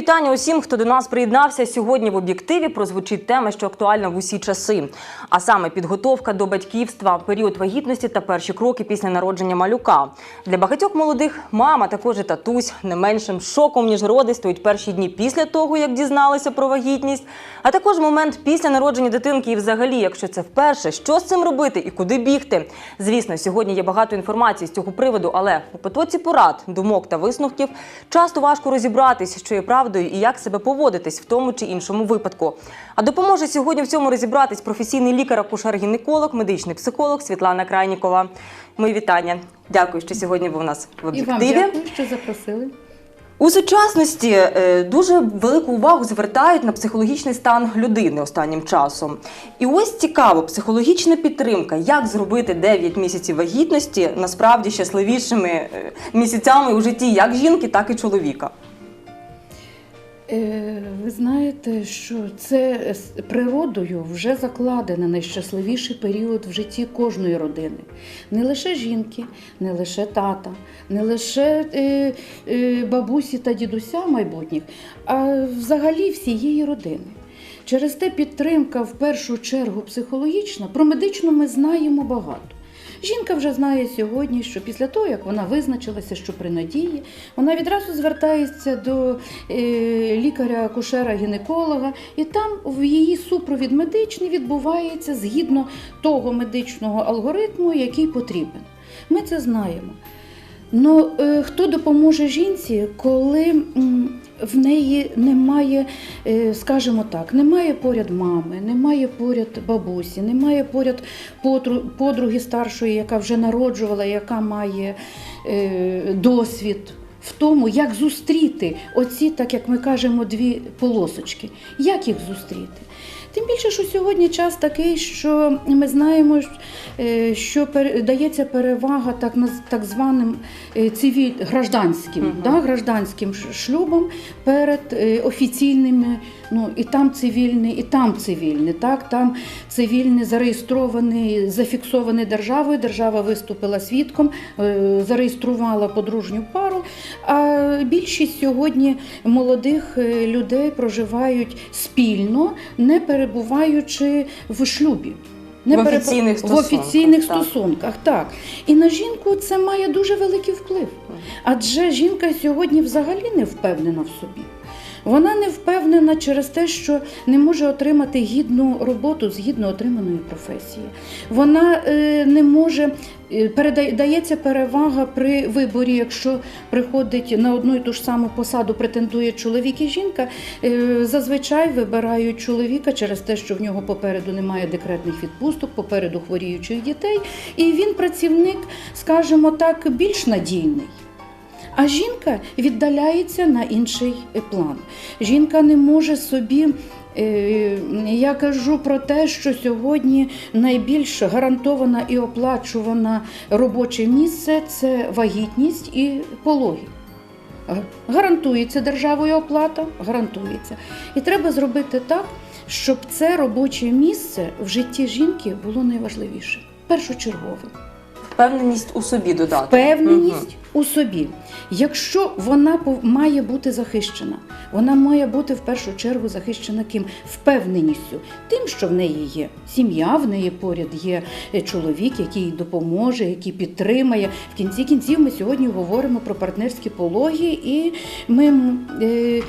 вітання усім, хто до нас приєднався. Сьогодні в об'єктиві прозвучить тема, що актуальна в усі часи. А саме підготовка до батьківства, період вагітності та перші кроки після народження малюка. Для багатьох молодих мама, також і татусь, не меншим шоком ніж роди стоять перші дні після того, як дізналися про вагітність, а також момент після народження дитинки. І взагалі, якщо це вперше, що з цим робити і куди бігти? Звісно, сьогодні є багато інформації з цього приводу, але у потоці порад, думок та висновків часто важко розібратись, що є правдою і як себе поводитись в тому чи іншому випадку. А допоможе сьогодні в цьому розібратись професійний лікар, акушер-гінеколог, медичний психолог Світлана Крайнікова. Мої вітання. Дякую, що сьогодні ви у нас в І вам об'єктиві. дякую, що запросили. У сучасності е, дуже велику увагу звертають на психологічний стан людини останнім часом. І ось цікаво, психологічна підтримка, як зробити 9 місяців вагітності насправді щасливішими е, місяцями у житті як жінки, так і чоловіка. Е, Ви знаєте, що це природою вже закладено найщасливіший період в житті кожної родини. Не лише жінки, не лише тата, не лише е, е, бабусі та дідуся майбутніх, а взагалі всієї родини. Через те підтримка в першу чергу психологічна, про медичну ми знаємо багато. Жінка вже знає сьогодні, що після того, як вона визначилася, що при надії, вона відразу звертається до е, лікаря-акушера-гінеколога, і там в її супровід медичний відбувається згідно того медичного алгоритму, який потрібен. Ми це знаємо. Ну, е, хто допоможе жінці, коли в неї немає, е, скажімо так, немає поряд мами, немає поряд бабусі, немає поряд подруги старшої, яка вже народжувала, яка має е, досвід в тому, як зустріти оці, так як ми кажемо, дві полосочки. Як їх зустріти? Тим більше, що сьогодні час такий, що ми знаємо, е, що дається перевага так, так званим е, цивіль, гражданським, Мгм. да, гражданським шлюбом перед е, офіційними, ну і там цивільний, і там цивільний. Так, там цивільний зареєстрований, зафіксований державою. Держава виступила свідком, е, зареєструвала подружню пару. А більшість сьогодні молодих е, людей проживають спільно, не перебуваючи в шлюбі. В перебу- офіційних в стосунках, офіційних так. стосунках, так. І на жінку це має дуже великий вплив. Адже жінка сьогодні взагалі не впевнена в собі. Вона не впевнена через те, що не може отримати гідну роботу згідно отриманої професії. Вона е, не може е, передається перевага при виборі, якщо приходить на одну і ту ж саму посаду, претендує чоловік і жінка. е, Зазвичай вибирають чоловіка через те, що в нього попереду немає декретних відпусток, попереду хворіючих дітей, і він працівник, скажімо так, більш надійний. А жінка віддаляється на інший план. Жінка не може собі. е, Я кажу про те, що сьогодні найбільш гарантована і оплачувана робоче місце це вагітність і пологи. Гарантується державою оплата, гарантується. І треба зробити так, щоб це робоче місце в житті жінки було найважливіше, першочерговим. Впевненість у собі додати. Впевненість у собі. Якщо вона має бути захищена, вона має бути в першу чергу захищена ким? Впевненістю, тим, що в неї є сім'я, в неї поряд є е, чоловік, який їй допоможе, який підтримає. В кінці кінців ми сьогодні говоримо про партнерські пологи, і ми е,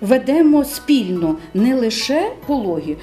ведемо спільно не лише пологи,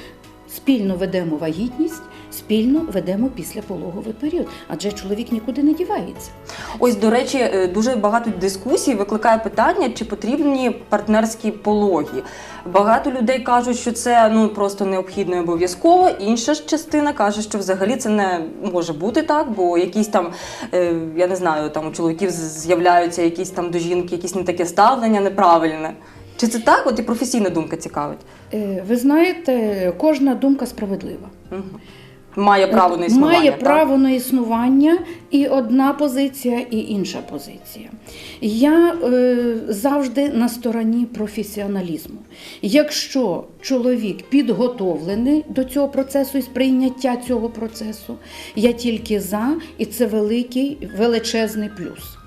спільно ведемо вагітність. Спільно ведемо післяпологовий період, адже чоловік нікуди не дівається. Ось, до речі, е, дуже багато дискусій викликає питання, чи потрібні партнерські пологи. Багато людей кажуть, що це ну просто необхідно і обов'язково. Інша ж частина каже, що взагалі це не може бути так, бо якісь там, е, я не знаю, там у чоловіків з'являються якісь там до жінки, якісь не таке ставлення неправильне. Чи це так? От і професійна думка цікавить. Е, Ви знаєте, кожна думка справедлива. Угу. Має право на існування. Має так? право на існування і одна позиція, і інша позиція. Я е, завжди на стороні професіоналізму. Якщо чоловік підготовлений до цього процесу і сприйняття цього процесу, я тільки за, і це великий величезний плюс.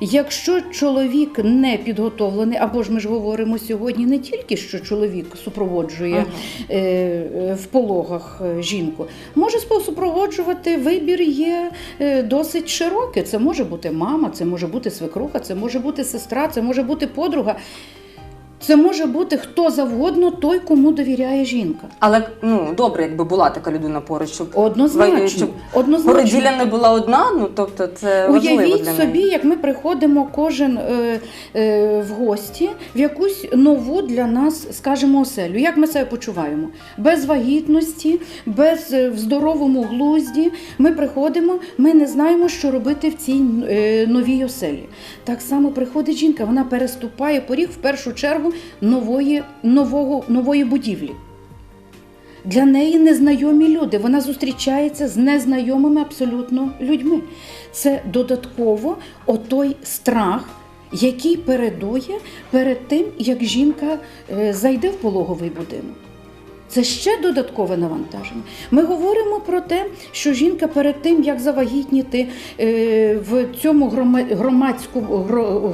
Якщо чоловік не підготовлений, або ж ми ж говоримо сьогодні не тільки що чоловік супроводжує ага. е, в пологах е, жінку, може супроводжувати вибір є е, досить широкий. Це може бути мама, це може бути свекруха, це може бути сестра, це може бути подруга. Це може бути хто завгодно, той, кому довіряє жінка. Але ну добре, якби була така людина поруч, щоб Однозначно, щоб однозначно. породілля не була одна. Ну тобто, це важливо Уявіть для собі, як ми приходимо кожен е, е, в гості в якусь нову для нас, скажімо, оселю. Як ми себе почуваємо? Без вагітності, без е, в здоровому глузді. Ми приходимо, ми не знаємо, що робити в цій е, новій оселі. Так само приходить жінка, вона переступає поріг в першу чергу нової, нового, нової будівлі. Для неї незнайомі люди. Вона зустрічається з незнайомими абсолютно людьми. Це додатково отой страх, який передує перед тим, як жінка е, зайде в пологовий будинок. Це ще додаткове навантаження. Ми говоримо про те, що жінка перед тим, як завагітніти е, в цьому громадському,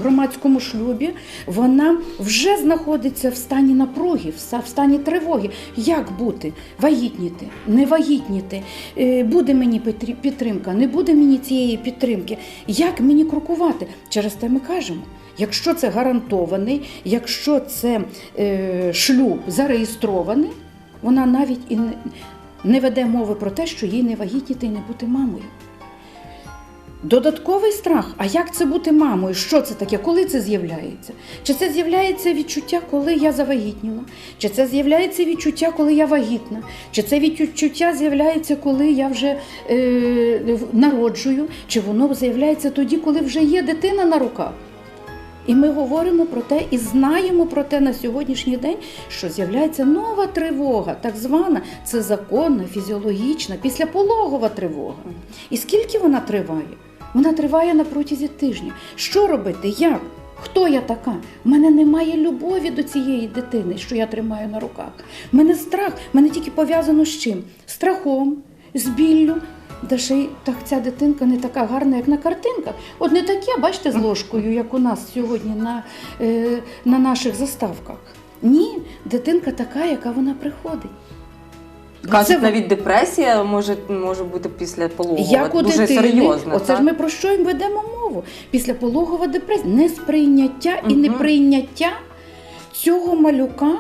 громадському шлюбі, вона вже знаходиться в стані напруги, в стані тривоги. Як бути? Вагітніти, не вагітніти, Е, буде мені підтримка, не буде мені цієї підтримки. Як мені крокувати? Через те ми кажемо. Якщо це гарантований, якщо це е, шлюб зареєстрований, вона навіть і не, веде мови про те, що їй не вагітніти і не бути мамою. Додатковий страх. А як це бути мамою? Що це таке? Коли це з'являється? Чи це з'являється відчуття, коли я завагітніла? Чи це з'являється відчуття, коли я вагітна? Чи це відчуття з'являється, коли я вже е, народжую? Чи воно з'являється тоді, коли вже є дитина на руках? І ми говоримо про те і знаємо про те на сьогоднішній день, що з'являється нова тривога, так звана, це законна, фізіологічна, післяпологова тривога. І скільки вона триває? Вона триває на протязі тижня. Що робити? Як? Хто я така? У мене немає любові до цієї дитини, що я тримаю на руках. У мене страх, мене тільки пов'язано з чим? Страхом, з біллю. Та ще й так ця дитинка не така гарна, як на картинках. От не таке, бачите, з ложкою, як у нас сьогодні на, е, на наших заставках. Ні, дитинка така, яка вона приходить. Кажуть, це навіть депресія може, може бути після пологова. як у дуже дитини, оце так? ж ми про що й ведемо мову? Після пологова депресія, несприйняття і Мгм. неприйняття цього малюка.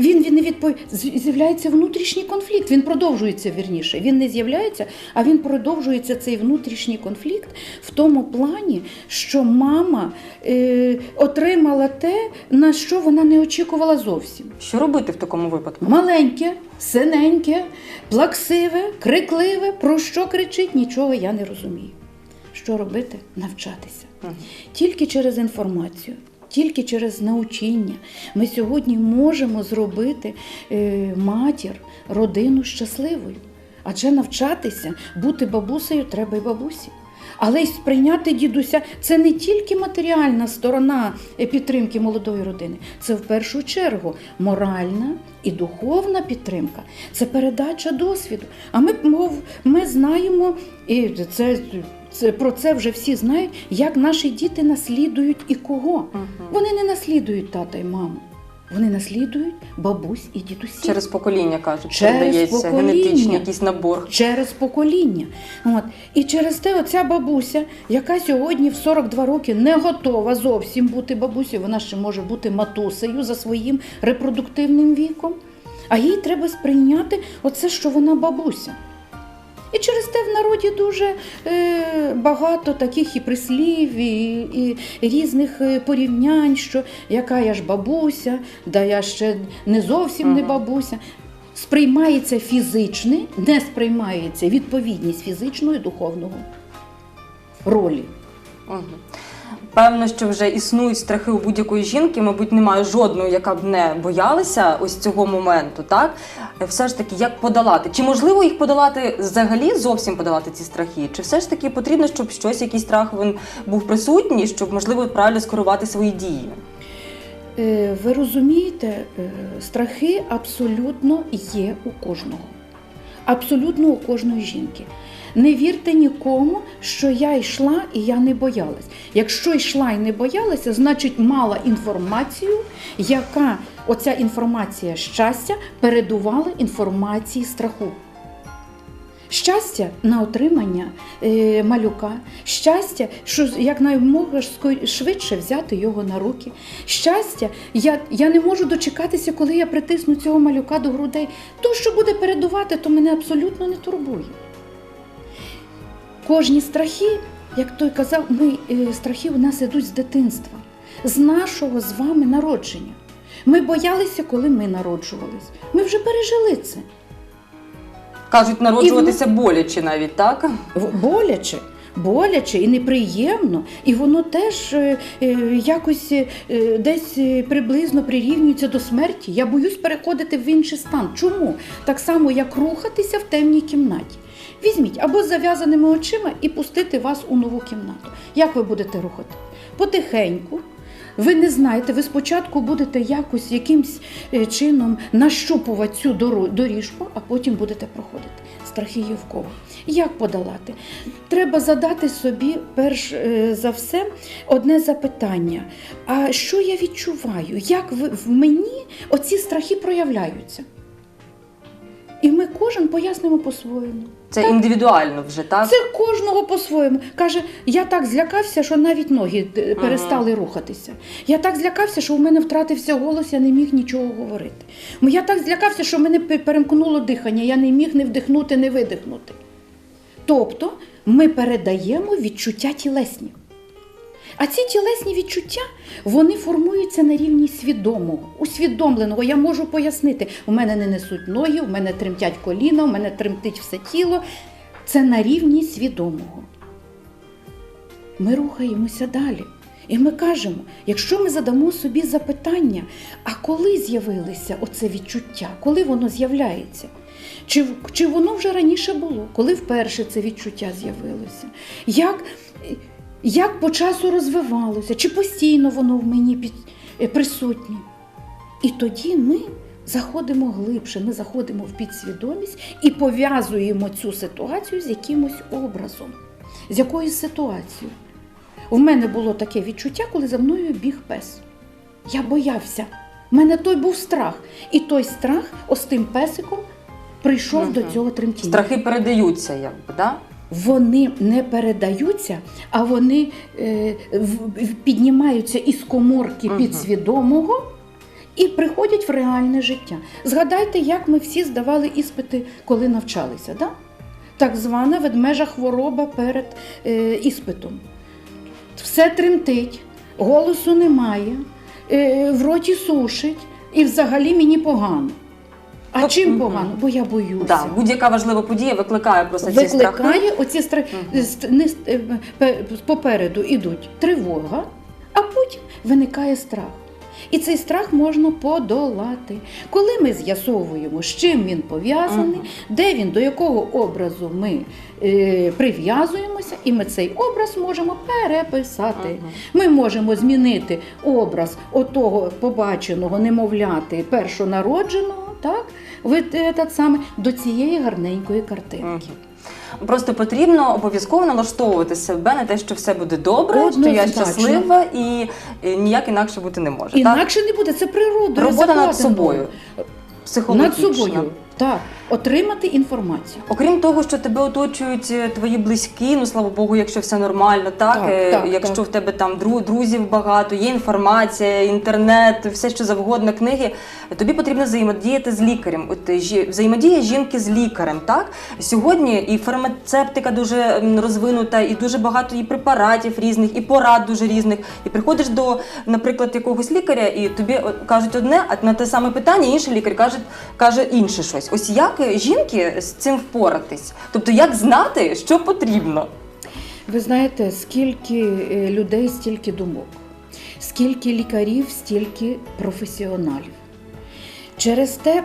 Він, він не відпов... з'являється внутрішній конфлікт. Він продовжується вірніше. Він не з'являється, а він продовжується цей внутрішній конфлікт в тому плані, що мама е, отримала те, на що вона не очікувала зовсім. Що робити в такому випадку? Маленьке, синеньке, плаксиве, крикливе. Про що кричить? Нічого я не розумію. Що робити? Навчатися. Тільки через інформацію, тільки через научіння ми сьогодні можемо зробити е, матір, родину щасливою. Адже навчатися, бути бабусею треба й бабусі. Але й сприйняти дідуся це не тільки матеріальна сторона е, підтримки молодої родини, це в першу чергу моральна і духовна підтримка, це передача досвіду. А ми, мов, ми знаємо, і це, це про це вже всі знають, як наші діти наслідують і кого. Мгм. Вони не наслідують тата і маму, вони наслідують бабусь і дідусів. Через покоління кажуть, Через передається покоління. генетичний якийсь набор. через покоління. От. І через те оця бабуся, яка сьогодні в 42 роки не готова зовсім бути бабусею, вона ще може бути матусею за своїм репродуктивним віком. А їй треба сприйняти оце, що вона бабуся. І через те в народі дуже е, багато таких і прислів, і, і різних е, порівнянь, що яка я ж бабуся, да я ще не зовсім не бабуся. Сприймається фізичне, не сприймається відповідність фізичного і духовного ролі. Певно, що вже існують страхи у будь-якої жінки, мабуть, немає жодної, яка б не боялася ось цього моменту. Так Е, все ж таки, як подолати? Чи можливо їх подолати взагалі зовсім подолати ці страхи? Чи все ж таки потрібно, щоб щось, якийсь страх він був присутній, щоб можливо правильно скерувати свої дії? Е, Ви розумієте, е, страхи абсолютно є у кожного. Абсолютно у кожної жінки. Не вірте нікому, що я йшла і я не боялась. Якщо йшла і не боялася, значить мала інформацію, яка оця інформація щастя передувала інформації страху. Щастя на отримання е, малюка, щастя, що якнаймога швидше взяти його на руки. Щастя, я, я не можу дочекатися, коли я притисну цього малюка до грудей. То, що буде передувати, то мене абсолютно не турбує. Кожні страхи, як той казав, ми е, страхи у нас ідуть з дитинства, з нашого з вами народження. Ми боялися, коли ми народжувались. Ми вже пережили це. Кажуть, народжуватися боляче навіть, так? Боляче. Боляче і неприємно, і воно теж е, е, якось е, десь е, приблизно прирівнюється до смерті. Я боюсь переходити в інший стан. Чому? Так само, як рухатися в темній кімнаті. Візьміть або з зав'язаними очима і пустити вас у нову кімнату. Як ви будете рухати? Потихеньку. Ви не знаєте, ви спочатку будете якось якимсь е, чином нащупувати цю доріжку, а потім будете проходити. Страхи є в кого. Як подолати? Треба задати собі перш е, за все одне запитання: а що я відчуваю? Як в мені оці страхи проявляються? І ми кожен пояснимо по-своєму. Це індивідуально вже, так? Це кожного по-своєму. Каже, я так злякався, що навіть ноги е, Ага. перестали рухатися. Я так злякався, що в мене втратився голос, я не міг нічого говорити. Я так злякався, що в мене перемкнуло дихання, я не міг не вдихнути, не видихнути. Тобто ми передаємо відчуття тілесні. А ці тілесні відчуття вони формуються на рівні свідомого, усвідомленого. Я можу пояснити, у мене не несуть ноги, у мене тремтять коліна, у мене тремтить все тіло. Це на рівні свідомого. Ми рухаємося далі. І ми кажемо, якщо ми задамо собі запитання, а коли з'явилося оце відчуття, коли воно з'являється? Чи, чи воно вже раніше було, коли вперше це відчуття з'явилося? Як, як по часу розвивалося, чи постійно воно в мені під, е, присутнє? І тоді ми заходимо глибше, ми заходимо в підсвідомість і пов'язуємо цю ситуацію з якимось образом, з якоюсь ситуацією. У мене було таке відчуття, коли за мною біг пес. Я боявся. У мене той був страх. І той страх ось тим песиком прийшов Мгм. до цього тремтіння. Страхи передаються, якби, да? Вони не передаються, а вони е, піднімаються із коморки підсвідомого і приходять в реальне життя. Згадайте, як ми всі здавали іспити, коли навчалися. Да? Так звана ведмежа хвороба перед е, іспитом. Все тремтить, голосу немає, е, в роті сушить, і взагалі мені погано. А Ну, чим погано? Бо я боюся Да, будь-яка важлива подія викликає просто ці страхи. викликає оці страхи. Мгм. Не е, пе- Попереду йдуть тривога, а потім виникає страх. І цей страх можна подолати. Коли ми з'ясовуємо, з чим він пов'язаний, Мгм. де він, до якого образу ми е, прив'язуємося, і ми цей образ можемо переписати. Мгм. Ми можемо змінити образ отого побаченого немовляти першонародженого, так, ви, е, так саме, до цієї гарненької картинки. Просто потрібно обов'язково налаштовувати себе на те, що все буде добре, що я Однозначно. щаслива і, ніяк інакше бути не може. Так? Інакше не буде, це природа. Робота над собою. Над собою. Так, отримати інформацію. Окрім того, що тебе оточують е, твої близькі, ну слава Богу, якщо все нормально, так, Так, Е, так, якщо так. в тебе там дру- друзів багато, є інформація, інтернет, все що завгодно, книги, тобі потрібно взаємодіяти з лікарем. От е, жі- взаємодія жінки з лікарем, так сьогодні і фармацевтика дуже розвинута, і дуже багато і препаратів різних, і порад дуже різних. І приходиш до, наприклад, якогось лікаря, і тобі кажуть одне, а на те саме питання інший лікар каже, каже інше щось. Ось як е, жінки з цим впоратись? Тобто, як знати, що потрібно? Ви знаєте, скільки е, людей, стільки думок, скільки лікарів, стільки професіоналів. Через те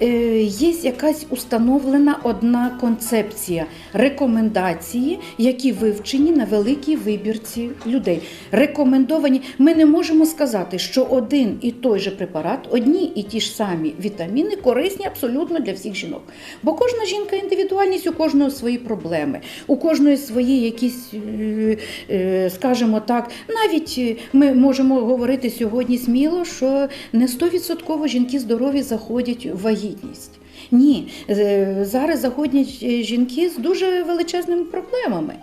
є якась установлена одна концепція, рекомендації, які вивчені на великій вибірці людей. Рекомендовані. Ми не можемо сказати, що один і той же препарат, одні і ті ж самі вітаміни корисні абсолютно для всіх жінок. Бо кожна жінка індивідуальність, у кожного свої проблеми, у кожної свої якісь, е, е, скажімо так, навіть е, ми можемо говорити сьогодні сміло, що не 100% жінки здорові заходять в вагітність. Ні, е, зараз заходять е, жінки з дуже величезними проблемами.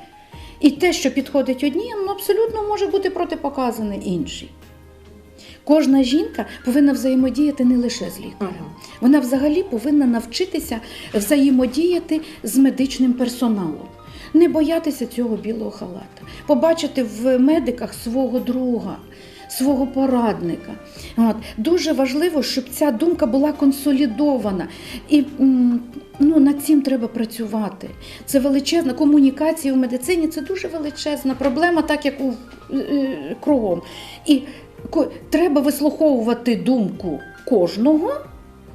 І те, що підходить одній, ну, абсолютно може бути протипоказане іншій. Кожна жінка повинна взаємодіяти не лише з лікарем. Вона взагалі повинна навчитися взаємодіяти з медичним персоналом, не боятися цього білого халата, побачити в медиках свого друга. Свого порадника. От. Дуже важливо, щоб ця думка була консолідована. І ну, над цим треба працювати. Це величезна комунікація в медицині це дуже величезна проблема, так як у е, кругом. І треба вислуховувати думку кожного,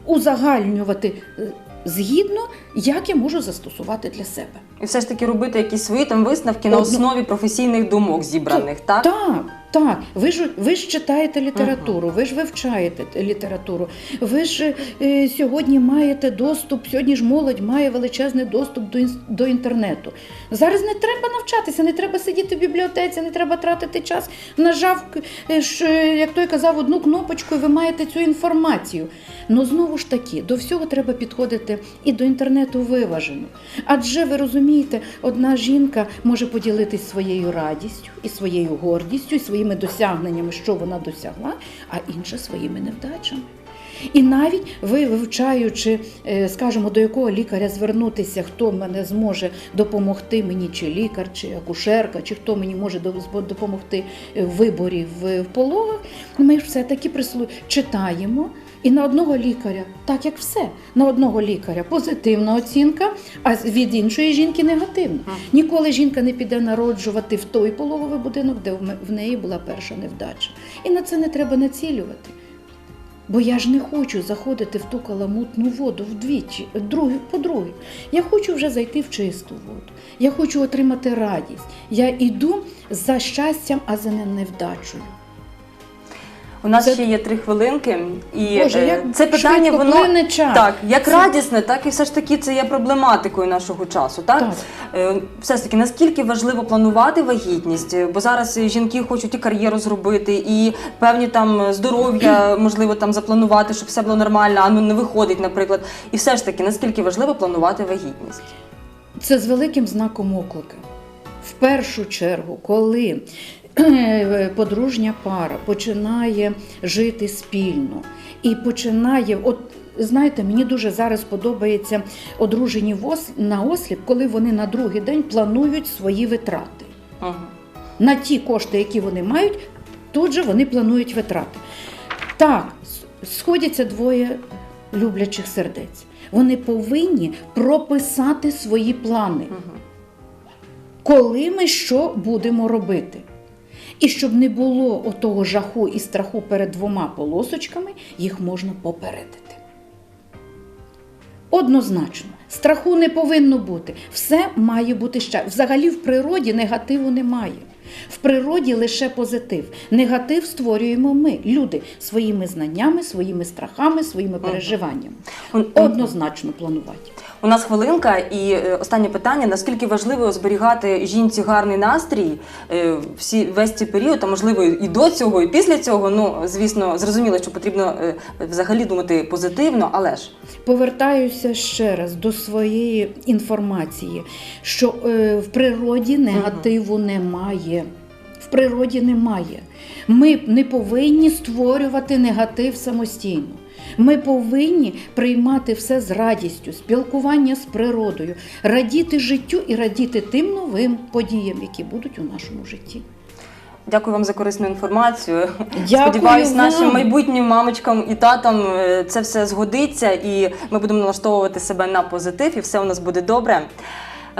узагальнювати е, згідно, як я можу застосувати для себе. І все ж таки робити якісь свої там висновки на основі професійних думок зібраних, так? Так, так. Ви ж ви ж читаєте літературу, ви ж вивчаєте літературу. Ви ж е, сьогодні маєте доступ. Сьогодні ж молодь має величезний доступ до, до інтернету. Зараз не треба навчатися, не треба сидіти в бібліотеці, не треба тратити час. Нажав, е, як той казав, одну кнопочку, і ви маєте цю інформацію. Ну знову ж таки, до всього треба підходити і до інтернету виважено. Адже ви розумієте, одна жінка може поділитись своєю радістю і своєю гордістю, і своїми досягненнями, що вона досягла, а інша своїми невдачами. І навіть ви, вивчаючи, е, скажімо, до якого лікаря звернутися, хто мене зможе допомогти мені, чи лікар, чи акушерка, чи хто мені може допомогти в виборі в, пологах, ми ж все-таки прислу... читаємо. І на одного лікаря, так як все, на одного лікаря позитивна оцінка, а від іншої жінки негативна. Ніколи жінка не піде народжувати в той пологовий будинок, де в неї була перша невдача. І на це не треба націлювати. Бо я ж не хочу заходити в ту каламутну воду вдвічі, по-друге. Я хочу вже зайти в чисту воду. Я хочу отримати радість. Я йду за щастям, а за не невдачею. У нас Це- ще є три хвилинки, і Боже, е, як це питання воно час. так, як Це- радісне, так і все ж таки це є проблематикою нашого часу. Так, Так. Е, все ж таки, наскільки важливо планувати вагітність? Бо зараз е, жінки хочуть і кар'єру зробити, і певні там здоров'я можливо там запланувати, щоб все було нормально, а ну не виходить, наприклад. І все ж таки, наскільки важливо планувати вагітність? Це з великим знаком оклика. В першу чергу, коли подружня пара починає жити спільно і починає, от знаєте, мені дуже зараз подобається одружені на осліп, коли вони на другий день планують свої витрати. Угу. На ті кошти, які вони мають, тут же вони планують витрати. Так, сходяться двоє люблячих сердець. Вони повинні прописати свої плани коли ми що будемо робити. І щоб не було отого жаху і страху перед двома полосочками, їх можна попередити. Однозначно, страху не повинно бути. Все має бути ще. Взагалі в природі негативу немає. В природі лише позитив. Негатив створюємо ми, люди, своїми знаннями, своїми страхами, своїми переживаннями. Однозначно планувати. У нас хвилинка, і е, останнє питання: наскільки важливо зберігати жінці гарний настрій е, всі весь цей період, а можливо і до цього, і після цього. Ну звісно, зрозуміло, що потрібно е, взагалі думати позитивно, але ж Повертаюся ще раз до своєї інформації, що в природі негативу немає. В природі немає. Ми не повинні створювати негатив самостійно. Ми повинні приймати все з радістю, спілкування з природою, радіти життю і радіти тим новим подіям, які будуть у нашому житті. дякую вам за корисну інформацію. Дякую Сподіваюсь, вам. нашим майбутнім мамочкам і татам е, це все згодиться, і ми будемо налаштовувати себе на позитив, і все у нас буде добре.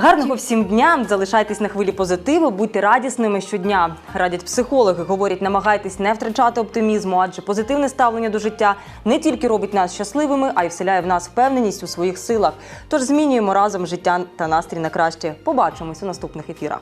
Гарного всім дня! Залишайтесь на хвилі позитиву, будьте радісними щодня. Радять психологи. Говорять, намагайтесь не втрачати оптимізму, адже позитивне ставлення до життя не тільки робить нас щасливими, а й вселяє в нас впевненість у своїх силах. Тож змінюємо разом життя та настрій на краще. Побачимось у наступних ефірах.